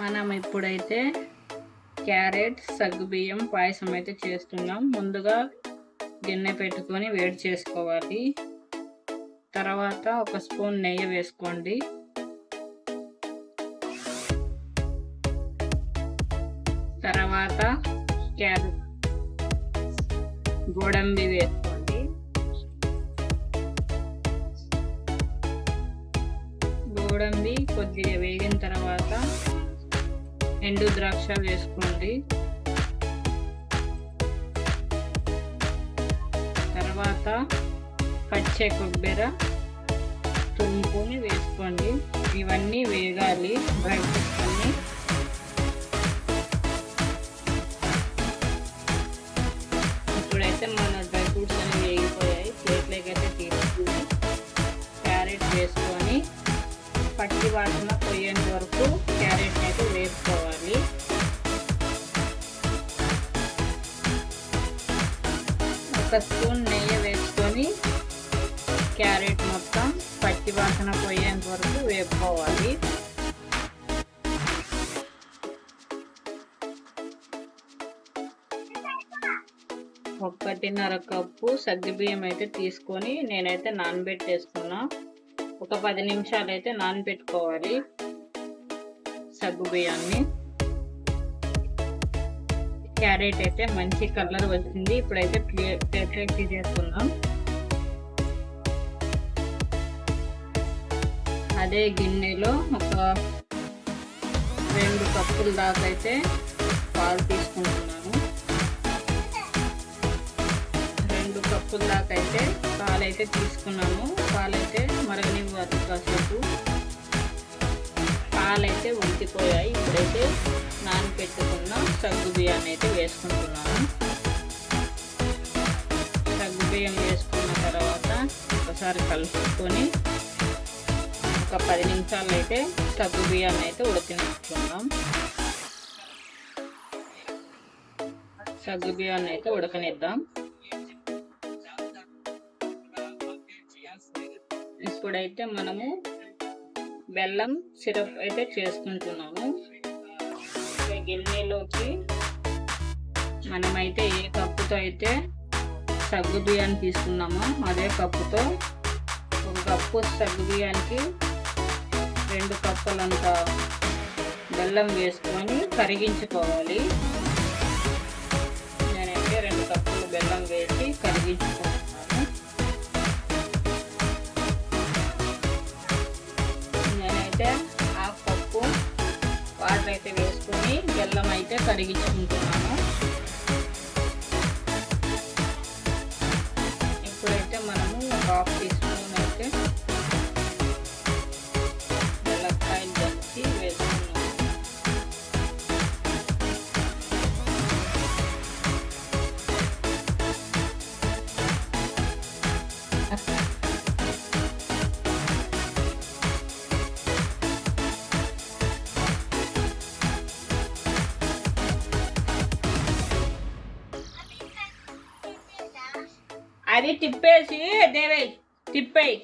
మనం ఇప్పుడైతే క్యారెట్ సగ్గుబియ్యం పాయసం అయితే చేస్తున్నాం. ముందుగా గిన్నె పెట్టుకొని వేడి చేసుకోవాలి. తర్వాత ఒక స్పూన్ నెయ్యి వేసుకోండి. తర్వాత క్యారెట్ గోడంబి వేసుకోండి. గోడంబి కొద్దిగా వేగిన తర్వాత ఎండు ద్రాక్ష వేసుకోండి. తర్వాత పచ్చే కొబ్బరి తురుముకొని వేసుకోండి. ఇవన్నీ వేగాలి. డ్రై ఫ్రూట్స్ అన్నీ ఇప్పుడైతే మన డ్రై ఫ్రూట్స్ అనేవి వేగిపోయాయి. ప్లేట్లోకి అయితే తీసుకుని క్యారెట్ వేసుకొని పట్టి వాసన పోయేంత వరకు క్యారెట్ అయితే వేసుకోవాలి. ఒక స్పూన్ నెయ్యి వేసుకొని క్యారెట్ మొత్తం పచ్చి వాసన పోయేంత వరకు వేపుకోవాలి. ఒకటిన్నర కప్పు సగ్గుబియ్యం అయితే తీసుకొని నేనైతే నానబెట్టేసుకున్నా. ఒక పది నిమిషాలు అయితే నానబెట్టుకోవాలి సగ్గుబియ్యాన్ని. క్యారెట్ అయితే మంచి కలర్ వచ్చింది. ఇప్పుడైతే ప్లేట్ చేసుకుందాం. అదే గిన్నెలో ఒక రెండు కప్పుల దాకా అయితే పాలు తీసుకుంటున్నాను రెండు కప్పుల దాకా అయితే పాలైతే తీసుకున్నాను అయితే మరగనివ్వాలి కాసేపు. పాలైతే ఉడికిపోయాయి. ఇప్పుడైతే నానపెట్టుకున్న సగ్గు బియ్యాన్ని అయితే వేసుకుంటున్నాను. సగ్గు బియ్యం వేసుకున్న తర్వాత ఒకసారి కలుపుకొని ఒక పది నిమిషాలు అయితే సగ్గు బియ్యాన్ని అయితే ఉడకనిస్తున్నాం సగ్గు బియ్యాన్ని అయితే ఉడకనిద్దాం. ఇప్పుడైతే మనము బెల్లం సిరప్ అయితే చేసుకుంటున్నాము. గిన్నెలోకి మనమైతే ఏ కప్పుతో అయితే సగ్గు బియ్యాన్ని తీసుకున్నామో అదే కప్పుతో ఒక కప్పు సగ్గు బియ్యానికి రెండు కప్పులంత బెల్లం వేసుకొని కరిగించుకోవాలి. నేనైతే రెండు కప్పులు బెల్లం వేసి కరిగించుకుంటున్నాను బెల్లం అయితే అది తిప్పేసి దేవే తిప్పేయి.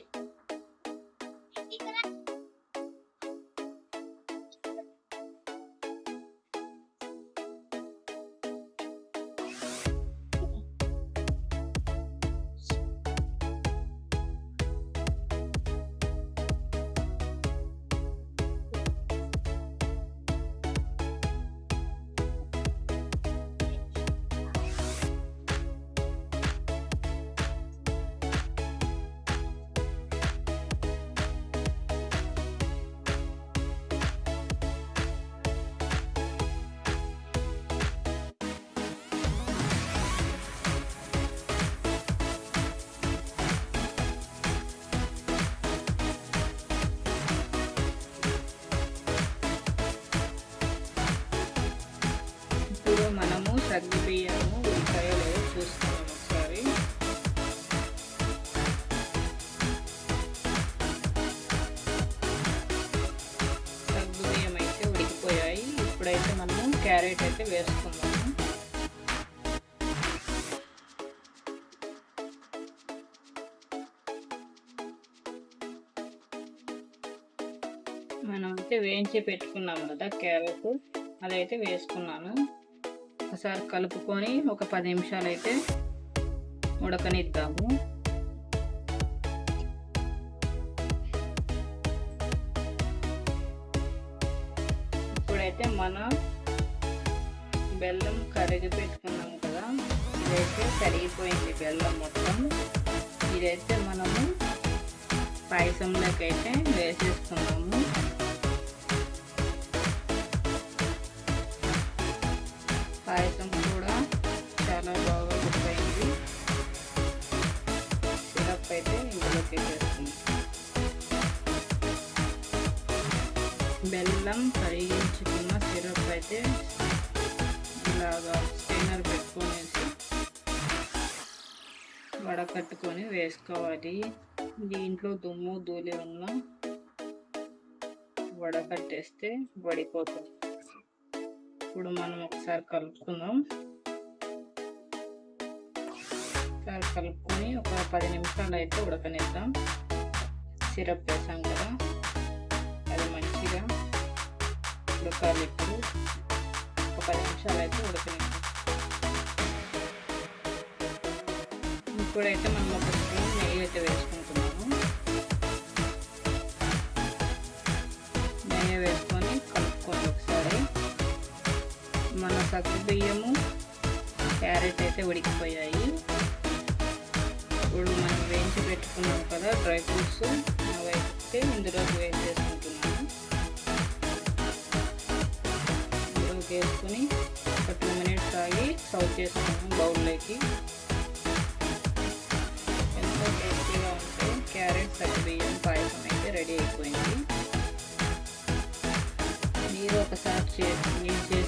మనము సగ్గు ఉల్లిపాయలు లేదో చూసుకున్నాం ఒకసారి. సగ్గు అయితే ఉడికిపోయాయి. ఇప్పుడైతే మనము క్యారెట్ అయితే వేసుకుందాము మనం అయితే వేయించి పెట్టుకున్నాం కదా క్యారెట్. అదైతే వేసుకున్నాను. ఒకసారి కలుపుకొని ఒక పది నిమిషాలు అయితే ఉడకనిద్దాము. ఇప్పుడైతే మన బెల్లం కరిగి పెట్టుకున్నాం కదా ఇదైతే కరిగిపోయింది బెల్లం మొత్తం. ఇదైతే మనము పాయసంలోకి అయితే వేసేసుకున్నాము. పాయసం కూడా చాలా బాగా గుర్తయింది సిరప్ అయితే ఇందులోకి వేసేసుకున్నాం బెల్లం కరిగించుకున్న సిరప్ అయితే ఇలాగా స్టైనర్ పెట్టుకునేసి వడకట్టుకొని వేసుకోవాలి. దీంట్లో దుమ్ము ధూళి ఉన్న వడకట్టేస్తే వడిపోతుంది. ఇప్పుడు మనం ఒకసారి కలుపుకుందాం. ఒకసారి కలుపుకొని ఒక పది నిమిషాలు అయితే ఉడకనిద్దాం. సిరప్ వేసాం కదా అది మంచిగా ఉడకాలి ఇప్పుడు. ఒక పది నిమిషాలు అయితే ఉడకనిద్దాం. ఇప్పుడైతే మనం ఒక స్పూన్ నెయ్యి అయితే వేసుకుంటున్నాం. మన సగ్గు బియ్యము క్యారెట్ అయితే ఉడికిపోయాయి. ఇప్పుడు మనం వేయించి పెట్టుకున్నాం కదా డ్రై ఫ్రూట్స్ అవైతే ఇందులోకి వేసేసుకుంటున్నాము ఇందులోకి వేసుకొని ఒక టూ మినిట్స్ ఆగి సర్వ్ చేసుకున్నాం బౌల్లోకి. ఎంతో టేస్టీగా ఉంటే క్యారెట్ సగ్గుబియ్యం పాయసం అయితే రెడీ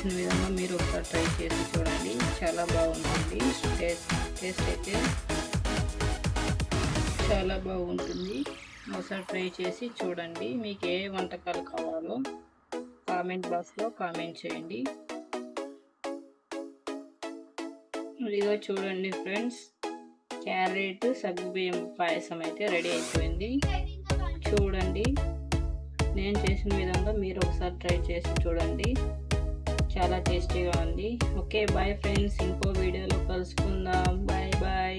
చేసిన విధంగా మీరు ఒకసారి ట్రై చేసి చూడండి. చాలా బాగుంటుంది. టేస్ట్ టేస్ట్ అయితే చాలా బాగుంటుంది. ఒకసారి ట్రై చేసి చూడండి. మీకు ఏ వంటకాలు కావాలో కామెంట్ బాక్స్లో కామెంట్ చేయండి. ఇదిగో చూడండి ఫ్రెండ్స్. క్యారెట్ సగ్గుబియ్యం పాయసం అయితే రెడీ అయిపోయింది. చూడండి. నేను చేసిన విధంగా మీరు ఒకసారి ట్రై చేసి చూడండి. చాలా టేస్టీగా ఉంది. ఓకే బాయ్ ఫ్రెండ్స్ ఇంకో వీడియోలో కలుసుకుందాం. Bye bye